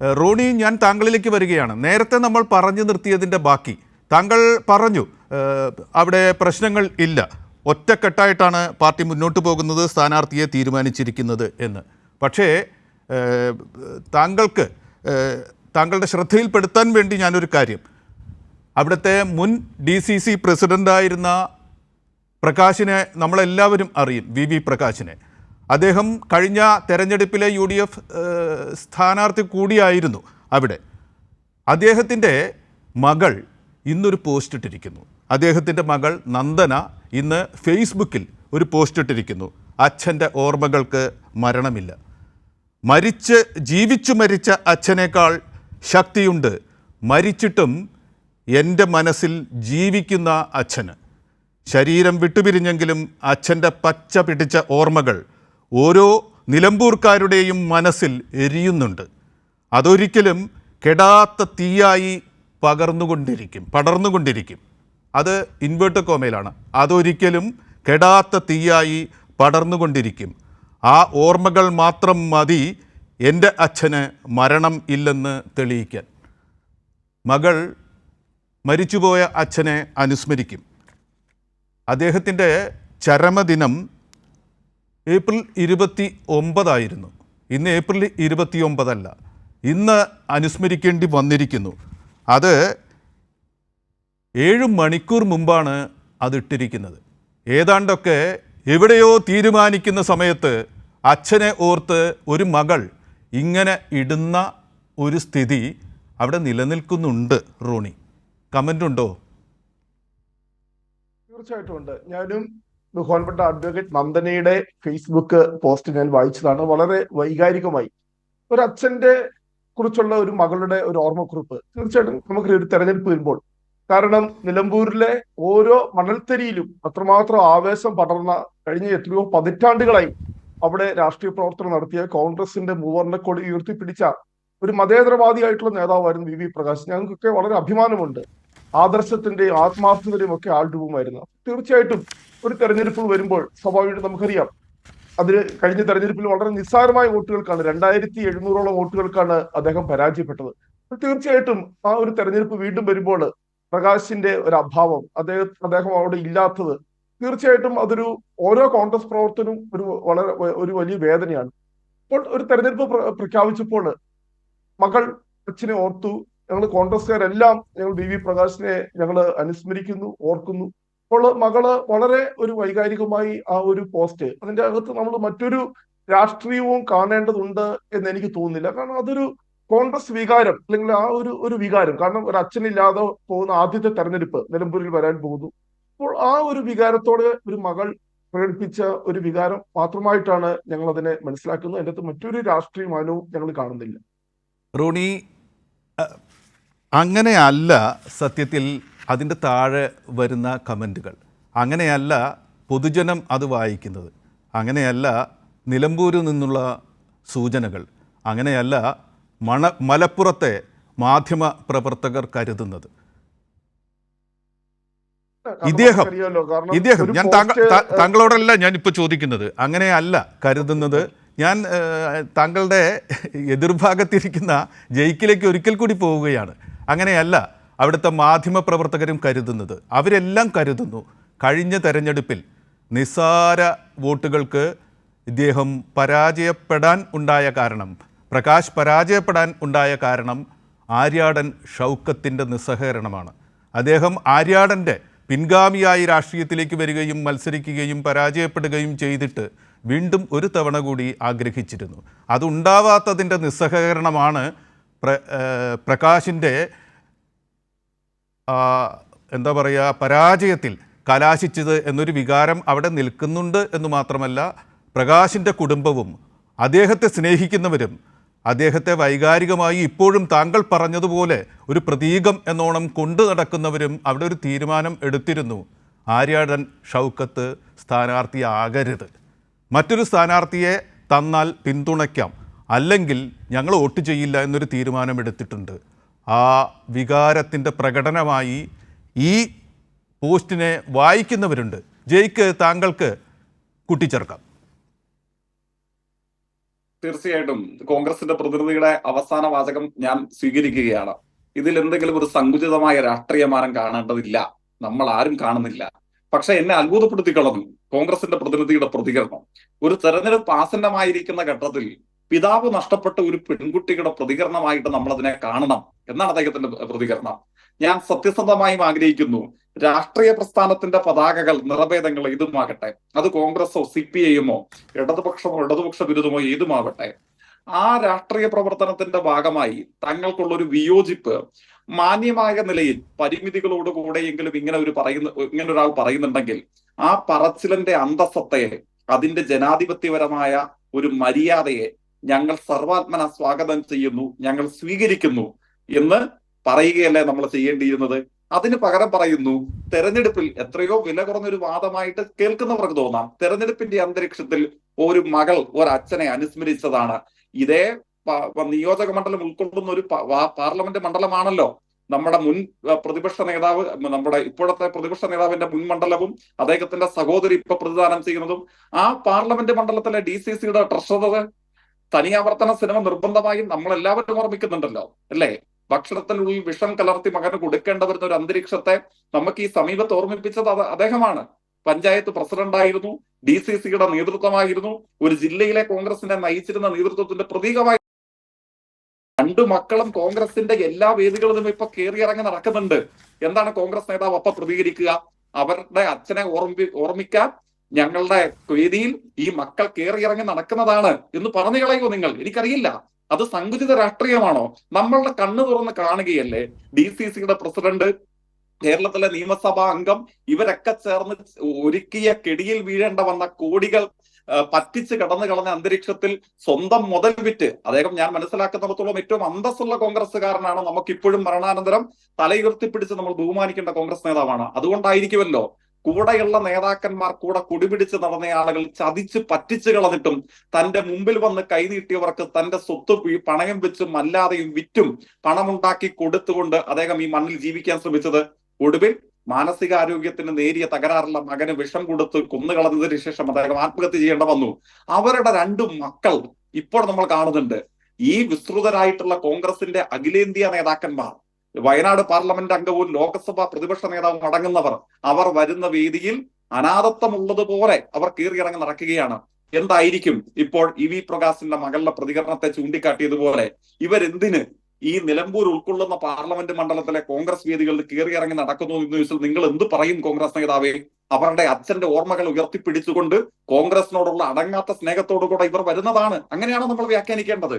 റോണി ഞാൻ താങ്കളിലേക്ക് വരികയാണ്. നേരത്തെ നമ്മൾ പറഞ്ഞു നിർത്തിയതിന്റെ ബാക്കി. താങ്കൾ പറഞ്ഞു അവിടെ പ്രശ്നങ്ങൾ ഇല്ല. ഒറ്റക്കെട്ടായിട്ടാണ് പാർട്ടി മുന്നോട്ട് പോകുന്നത് സ്ഥാനാർത്ഥിയെ തീരുമാനിച്ചിരിക്കുന്നത് എന്ന്. പക്ഷേ താങ്കൾക്ക് താങ്കളുടെ ശ്രദ്ധയിൽപ്പെടുത്താൻ വേണ്ടി ഞാനൊരു കാര്യം. അവിടുത്തെ മുൻ ഡി സി സി പ്രസിഡന്റായിരുന്ന പ്രകാശിനെ നമ്മളെല്ലാവരും അറിയും വി വി പ്രകാശിനെ. അദ്ദേഹം കഴിഞ്ഞ തെരഞ്ഞെടുപ്പിലെ യു ഡി എഫ് സ്ഥാനാർത്ഥി കൂടിയായിരുന്നു അവിടെ. അദ്ദേഹത്തിന്റെ മകൾ ഇന്നൊരു പോസ്റ്റ് ഇട്ടിരിക്കുന്നു. അദ്ദേഹത്തിന്റെ മകൾ നന്ദന ഇന്ന് ഫേസ്ബുക്കിൽ ഒരു പോസ്റ്റ് ഇട്ടിരിക്കുന്നു. അച്ഛന്റെ ഓർമ്മകൾക്ക് മരണമില്ല. മരിച്ച് ജീവിച്ചു മരിച്ച അച്ഛനേക്കാൾ ശക്തിയുണ്ട്. മരിച്ചിട്ടും എന്റെ മനസ്സിൽ ജീവിക്കുന്ന അച്ഛന്. ശരീരം വിട്ടുപിരിഞ്ഞെങ്കിലും അച്ഛന്റെ പച്ച പിടിച്ച ഓർമ്മകൾ ഓരോ നിലമ്പൂർക്കാരുടെയും മനസ്സിൽ എരിയുന്നുണ്ട്. അതൊരിക്കലും കെടാത്ത തീയായി പകർന്നുകൊണ്ടിരിക്കും പടർന്നുകൊണ്ടിരിക്കും. അത് ഇൻവേർട്ട് കോമയിലാണ്. അതൊരിക്കലും കെടാത്ത തീയായി പടർന്നുകൊണ്ടിരിക്കും. ആ ഓർമ്മകൾ മാത്രം മതി എന്റെ അച്ഛന് മരണം ഇല്ലെന്ന് തെളിയിക്കാൻ. മകൾ മരിച്ചുപോയ അച്ഛനെ അനുസ്മരിക്കും. അദ്ദേഹത്തിന്റെ ചരമദിനം ഏപ്രിൽ ഇരുപത്തി ഒമ്പതായിരുന്നു. ഇന്ന് ഏപ്രിൽ ഇരുപത്തി ഒമ്പതല്ല. ഇന്ന് അനുസ്മരിക്കേണ്ടി വന്നിരിക്കുന്നു. അത് ഏഴ് മണിക്കൂർ മുമ്പാണ് അത് ഇട്ടിരിക്കുന്നത് ഏതാണ്ടൊക്കെ എവിടെയോ തീരുമാനിക്കുന്ന സമയത്ത് അച്ഛനെ ഓർത്ത് ഒരു മകൾ ഇങ്ങനെ ഇടുന്ന ഒരു സ്ഥിതി അവിടെ നിലനിൽക്കുന്നുണ്ട് റോണി. കമന്റ് ഉണ്ടോ തീർച്ചയായിട്ടും ഉണ്ട്. ഞാനും ബഹുമാനപ്പെട്ട അഡ്വക്കേറ്റ് നന്ദനയുടെ ഫേസ്ബുക്ക് പോസ്റ്റ് ഞാൻ വായിച്ചതാണ്. വളരെ വൈകാരികമായി. ഒരു അച്ഛന്റെ കുറിച്ചുള്ള ഒരു മകളുടെ ഒരു ഓർമ്മക്കുറിപ്പ്. തീർച്ചയായിട്ടും നമുക്ക് ഒരു തെരഞ്ഞെടുപ്പ് വരുമ്പോൾ. കാരണം നിലമ്പൂരിലെ ഓരോ മണൽത്തരിയിലും അത്രമാത്രം ആവേശം പടർന്ന കഴിഞ്ഞ എത്രയോ പതിറ്റാണ്ടുകളായി അവിടെ രാഷ്ട്രീയ പ്രവർത്തനം നടത്തിയ കോൺഗ്രസിന്റെ മൂവർണക്കൊടി ഉയർത്തിപ്പിടിച്ച ഒരു മതേതരവാദിയായിട്ടുള്ള നേതാവായിരുന്നു വി വി പ്രകാശ്. ഞങ്ങൾക്കൊക്കെ വളരെ അഭിമാനമുണ്ട്. ആദർശത്തിന്റെയും ആത്മാർത്ഥതയുടെയും ഒക്കെ ആൾരൂപമായിരുന്നു. തീർച്ചയായിട്ടും ഒരു തെരഞ്ഞെടുപ്പ് വരുമ്പോൾ സ്വാഭാവികമായിട്ടും നമുക്കറിയാം. അതിന് കഴിഞ്ഞ തെരഞ്ഞെടുപ്പിൽ വളരെ നിസ്സാരമായ വോട്ടുകൾക്കാണ് രണ്ടായിരത്തി എഴുന്നൂറോളം വോട്ടുകൾക്കാണ് അദ്ദേഹം പരാജയപ്പെട്ടത്. തീർച്ചയായിട്ടും ആ ഒരു തെരഞ്ഞെടുപ്പ് വീണ്ടും വരുമ്പോൾ പ്രകാശിന്റെ ഒരു അഭാവം അദ്ദേഹം അദ്ദേഹം അവിടെ ഇല്ലാത്തത് തീർച്ചയായിട്ടും അതൊരു ഓരോ കോൺഗ്രസ് പ്രവർത്തനവും ഒരു വളരെ ഒരു വലിയ വേദനയാണ്. അപ്പോൾ ഒരു തെരഞ്ഞെടുപ്പ് പ്രഖ്യാപിച്ചപ്പോൾ മകൾ അച്ഛനെ ഓർത്തു ഞങ്ങൾ കോൺഗ്രസ്സുകാരെല്ലാം ഞങ്ങൾ വി വി പ്രകാശിനെ ഞങ്ങൾ അനുസ്മരിക്കുന്നു ഓർക്കുന്നു. അപ്പോൾ മകൾ വളരെ ഒരു വൈകാരികമായി ആ ഒരു പോസ്റ്റ് അതിന്റെ അകത്ത് നമ്മൾ മറ്റൊരു രാഷ്ട്രീയവും കാണേണ്ടതുണ്ട് എന്ന് എനിക്ക് തോന്നുന്നില്ല. കാരണം അതൊരു കോൺഗ്രസ് വികാരം അല്ലെങ്കിൽ ആ ഒരു ഒരു വികാരം. കാരണം ഒരു അച്ഛനില്ലാതെ പോകുന്ന ആദ്യത്തെ തെരഞ്ഞെടുപ്പ് നിലമ്പൂരിൽ വരാൻ പോകുന്നു. അപ്പോൾ ആ ഒരു വികാരത്തോടെ ഒരു മകൾ പ്രകടിപ്പിച്ച ഒരു വികാരം മാത്രമായിട്ടാണ് ഞങ്ങൾ അതിനെ മനസ്സിലാക്കുന്നത്. അതിന്റെ അകത്ത് മറ്റൊരു രാഷ്ട്രീയ മാനവും ഞങ്ങൾ കാണുന്നില്ല. റോണി അങ്ങനെയല്ല സത്യത്തിൽ അതിന്റെ താഴെ വരുന്ന കമന്റുകൾ. അങ്ങനെയല്ല പൊതുജനം അത് വായിക്കുന്നത്. അങ്ങനെയല്ല നിലമ്പൂരിൽ നിന്നുള്ള സൂചനകൾ. അങ്ങനെയല്ല മണ മലപ്പുറത്തെ മാധ്യമ പ്രവർത്തകർ കരുതുന്നത്. ഇദ്ദേഹം ഇദ്ദേഹം ഞാൻ താങ്കളോടല്ല ഞാൻ ഇപ്പോൾ ചോദിക്കുന്നത്. അങ്ങനെയല്ല കരുതുന്നത്. ഞാൻ താങ്കളുടെ എതിർഭാഗത്തിരിക്കുന്ന ജയിക്കിലേക്ക് ഒരിക്കൽ കൂടി പോവുകയാണ്. അങ്ങനെയല്ല അവിടുത്തെ മാധ്യമ പ്രവർത്തകരും കരുതുന്നത്. അവരെല്ലാം കരുതുന്നു കഴിഞ്ഞ തെരഞ്ഞെടുപ്പിൽ നിസാര വോട്ടുകൾക്ക് ഇദ്ദേഹം പരാജയപ്പെടാൻ ഉണ്ടായ കാരണം പ്രകാശ് പരാജയപ്പെടാൻ ഉണ്ടായ കാരണം ആര്യാടൻ ഷൗക്കത്തിന്റെ നിസ്സഹകരണമാണ്. അദ്ദേഹം ആര്യാടന്റെ പിൻഗാമിയായി രാഷ്ട്രീയത്തിലേക്ക് വരികയും മത്സരിക്കുകയും പരാജയപ്പെടുകയും ചെയ്തിട്ട് വീണ്ടും ഒരു തവണ കൂടി ആഗ്രഹിച്ചിരുന്നു. അതുണ്ടാവാത്തതിന്റെ നിസ്സഹകരണമാണ് പ്ര പ്രകാശിന്റെ എന്താ പറയുക പരാജയത്തിൽ കലാശിച്ചത് എന്നൊരു വികാരം അവിടെ നിൽക്കുന്നുണ്ട് എന്ന് മാത്രമല്ല പ്രകാശിന്റെ കുടുംബവും അദ്ദേഹത്തെ സ്നേഹിക്കുന്നവരും അദ്ദേഹത്തെ വൈകാരികമായി ഇപ്പോഴും താങ്കൾ പറഞ്ഞതുപോലെ ഒരു പ്രതീകം എന്നോണം കൊണ്ടു നടക്കുന്നവരും അവിടെ ഒരു തീരുമാനം എടുത്തിരുന്നു. ആര്യാടൻ ഷൗക്കത്ത് സ്ഥാനാർത്ഥിയാകരുത്. മറ്റൊരു സ്ഥാനാർത്ഥിയെ തന്നാൽ പിന്തുണയ്ക്കാം. അല്ലെങ്കിൽ ഞങ്ങൾ വോട്ട് ചെയ്യില്ല എന്നൊരു തീരുമാനമെടുത്തിട്ടുണ്ട് ആ വികാരത്തിന്റെ പ്രകടനമായി ഈ പോസ്റ്റിനെ വായിക്കുന്നവരുണ്ട്. ജയ്ക്ക് താങ്കൾക്ക് കൂട്ടിച്ചേർക്കാം. തീർച്ചയായിട്ടും കോൺഗ്രസിന്റെ പ്രതിനിധിയുടെ അവസാന വാചകം ഞാൻ സ്വീകരിക്കുകയാണ്. ഇതിൽ എന്തെങ്കിലും ഒരു സങ്കുചിതമായ രാഷ്ട്രീയ മാനം കാണേണ്ടതില്ല. നമ്മൾ ആരും കാണുന്നില്ല. പക്ഷെ എന്നെ അത്ഭുതപ്പെടുത്തി കളഞ്ഞു കോൺഗ്രസിന്റെ പ്രതിനിധിയുടെ പ്രതികരണം. ഒരു തെരഞ്ഞെടുപ്പ് ആസന്നമായിരിക്കുന്ന ഘട്ടത്തിൽ പിതാവ് നഷ്ടപ്പെട്ട ഒരു പെൺകുട്ടിയുടെ പ്രതികരണമായിട്ട് നമ്മൾ അതിനെ കാണണം എന്നാണ് അദ്ദേഹത്തിന്റെ പ്രതികരണം. ഞാൻ സത്യസന്ധമായും ആഗ്രഹിക്കുന്നു രാഷ്ട്രീയ പ്രസ്ഥാനത്തിന്റെ പതാകകൾ നിറഭേദങ്ങൾ ഏതുമാകട്ടെ അത് കോൺഗ്രസോ സി പി ഐയുമോ ഇടതുപക്ഷമോ ഇടതുപക്ഷ വിരുദ്ധമോ ഏതുമാവട്ടെ ആ രാഷ്ട്രീയ പ്രവർത്തനത്തിന്റെ ഭാഗമായി തങ്ങൾക്കുള്ള ഒരു വിയോജിപ്പ് മാന്യമായ നിലയിൽ പരിമിതികളോടുകൂടെയെങ്കിലും ഇങ്ങനെ ഒരു പറയുന്ന ഇങ്ങനെ ഒരാൾ പറയുന്നുണ്ടെങ്കിൽ ആ പറച്ചിലിന്റെ അന്തസ്സത്തെ അതിന്റെ ജനാധിപത്യപരമായ ഒരു മര്യാദയെ ഞങ്ങൾ സർവാത്മന സ്വാഗതം ചെയ്യുന്നു ഞങ്ങൾ സ്വീകരിക്കുന്നു എന്ന് പറയുകയല്ലേ നമ്മൾ ചെയ്യേണ്ടിയിരുന്നത്. അതിന് പകരം പറയുന്നു തെരഞ്ഞെടുപ്പിൽ എത്രയോ വില കുറഞ്ഞൊരു വാദമായിട്ട് കേൾക്കുന്നവർക്ക് തോന്നാം. തെരഞ്ഞെടുപ്പിന്റെ അന്തരീക്ഷത്തിൽ ഒരു മകൾ ഒരച്ഛനെ അനുസ്മരിച്ചതാണ്. ഇതേ നിയോജക മണ്ഡലം ഉൾക്കൊള്ളുന്ന ഒരു പാർലമെന്റ് മണ്ഡലമാണല്ലോ. നമ്മുടെ മുൻ പ്രതിപക്ഷ നേതാവ് നമ്മുടെ ഇപ്പോഴത്തെ പ്രതിപക്ഷ നേതാവിന്റെ മുൻ മണ്ഡലവും അദ്ദേഹത്തിന്റെ സഹോദരി ഇപ്പൊ പ്രതിദാനം ചെയ്യുന്നതും ആ പാർലമെന്റ് മണ്ഡലത്തിലെ ഡി സി സിയുടെ ട്രഷറർ തനിയാവർത്തന സിനിമ നിർബന്ധമായും നമ്മൾ എല്ലാവരും ഓർമ്മിക്കുന്നുണ്ടല്ലോ അല്ലേ? ഭക്ഷണത്തിനുള്ളിൽ വിഷം കലർത്തി മകന് കൊടുക്കേണ്ട വരുന്ന ഒരു അന്തരീക്ഷത്തെ നമുക്ക് ഈ സമീപത്ത് ഓർമ്മിപ്പിച്ചത് അദ്ദേഹമാണ്. പഞ്ചായത്ത് പ്രസിഡന്റായിരുന്നു ഡി സി സിയുടെ നേതൃത്വമായിരുന്നു ഒരു ജില്ലയിലെ കോൺഗ്രസിനെ നയിച്ചിരുന്ന നേതൃത്വത്തിന്റെ പ്രതീകമായി. രണ്ടു മക്കളും കോൺഗ്രസിന്റെ എല്ലാ വേദികളിലും ഇപ്പൊ കയറിയിറങ്ങി നടക്കുന്നുണ്ട്. എന്താണ് കോൺഗ്രസ് നേതാവ് അപ്പൊ പ്രതികരിക്കുക? അവരുടെ അച്ഛനെ ഓർമ്മി ഓർമ്മിക്കാൻ ഞങ്ങളുടെ വേദിയിൽ ഈ മക്കൾ കയറിയിറങ്ങി നടക്കുന്നതാണ് എന്ന് പറഞ്ഞു കളയോ നിങ്ങൾ? എനിക്കറിയില്ല. അത് സങ്കുചിത രാഷ്ട്രീയമാണോ? നമ്മളുടെ കണ്ണു തുറന്ന് കാണുകയല്ലേ? ഡി സി സിയുടെ പ്രസിഡന്റ് കേരളത്തിലെ നിയമസഭാ അംഗം ഇവരൊക്കെ ചേർന്ന് ഒരുക്കിയ കെടിയിൽ വീഴേണ്ട വന്ന കോടികൾ പറ്റിച്ച് കടന്നു കളഞ്ഞ അന്തരീക്ഷത്തിൽ സ്വന്തം മുതൽ വിറ്റ് അദ്ദേഹം ഞാൻ മനസ്സിലാക്കുന്നിടത്തോളം ഏറ്റവും അന്തസ്സുള്ള കോൺഗ്രസ്സുകാരനാണ് നമുക്കിപ്പോഴും മരണാനന്തരം തലയുയർത്തിപ്പിടിച്ച് നമ്മൾ ബഹുമാനിക്കേണ്ട കോൺഗ്രസ് നേതാവാണ്. അതുകൊണ്ടായിരിക്കുമല്ലോ കൂടെയുള്ള നേതാക്കന്മാർ കൂടെ കുടിപിടിച്ച് നടന്ന ആളുകൾ ചതിച്ച് പറ്റിച്ചു കളഞ്ഞിട്ടും തന്റെ മുമ്പിൽ വന്ന് കൈനീട്ടിയവർക്ക് തന്റെ സ്വത്ത് പണയം വെച്ചും അല്ലാതെയും വിറ്റും പണമുണ്ടാക്കി കൊടുത്തുകൊണ്ട് അദ്ദേഹം ഈ മണ്ണിൽ ജീവിക്കാൻ ശ്രമിച്ചത്. ഒടുവിൽ മാനസികാരോഗ്യത്തിന് നേരിയ തകരാറുള്ള മകന് വിഷം കൊടുത്ത് കൊന്നുകളഞ്ഞതിന് ശേഷം അദ്ദേഹം ആത്മഹത്യ ചെയ്യേണ്ട വന്നു. അവരുടെ രണ്ടു മക്കൾ ഇപ്പോൾ നമ്മൾ കാണുന്നുണ്ട്. ഈ വിസ്തൃതരായിട്ടുള്ള കോൺഗ്രസിന്റെ അഖിലേന്ത്യാ നേതാക്കന്മാർ വയനാട് പാർലമെന്റ് അംഗവും ലോക്സഭാ പ്രതിപക്ഷ നേതാവും അടങ്ങുന്നവർ അവർ വരുന്ന വേദിയിൽ അനാഥത്വമുള്ളതുപോലെ അവർ കീറിയിറങ്ങി നടക്കുകയാണ്. എന്തായിരിക്കും ഇപ്പോൾ ഇ വി പ്രകാശിന്റെ മകളുടെ പ്രതികരണത്തെ ചൂണ്ടിക്കാട്ടിയതുപോലെ ഇവരെന്തിന് ഈ നിലമ്പൂർ ഉൾക്കൊള്ളുന്ന പാർലമെന്റ് മണ്ഡലത്തിലെ കോൺഗ്രസ് വേദികളിൽ കയറിയിറങ്ങി നടക്കുന്നു എന്ന് ചോദിച്ചാൽ നിങ്ങൾ എന്ത് പറയും കോൺഗ്രസ് നേതാവേ? അവരുടെ അച്ഛന്റെ ഓർമ്മകൾ ഉയർത്തിപ്പിടിച്ചുകൊണ്ട് കോൺഗ്രസിനോടുള്ള അടങ്ങാത്ത സ്നേഹത്തോടുകൂടെ ഇവർ വരുന്നതാണ്. അങ്ങനെയാണ് നമ്മൾ വ്യാഖ്യാനിക്കേണ്ടത്.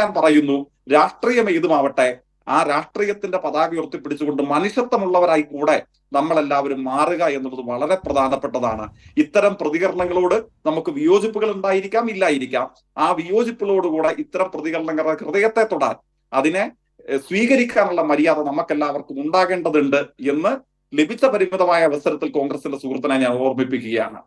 ഞാൻ പറയുന്നു രാഷ്ട്രീയം ഏതുമാവട്ടെ ആ രാഷ്ട്രീയത്തിന്റെ പതാക ഉയർത്തിപ്പിടിച്ചുകൊണ്ട് മനുഷ്യത്വമുള്ളവരായി കൂടെ നമ്മളെല്ലാവരും മാറുക എന്നുള്ളത് വളരെ പ്രധാനപ്പെട്ടതാണ്. ഇത്തരം പ്രതികരണങ്ങളോട് നമുക്ക് വിയോജിപ്പുകൾ ഉണ്ടായിരിക്കാം ഇല്ലായിരിക്കാം. ആ വിയോജിപ്പുകളോടുകൂടെ ഇത്തരം പ്രതികരണങ്ങളുടെ ഹൃദയത്തെ തൊടാൻ അതിനെ സ്വീകരിക്കാനുള്ള മര്യാദ നമുക്കെല്ലാവർക്കും ഉണ്ടാകേണ്ടതുണ്ട് എന്ന് ലഭിച്ച പരിമിതമായ അവസരത്തിൽ കോൺഗ്രസിന്റെ സുഹൃത്തിനെ ഞാൻ ഓർമ്മിപ്പിക്കുകയാണ്.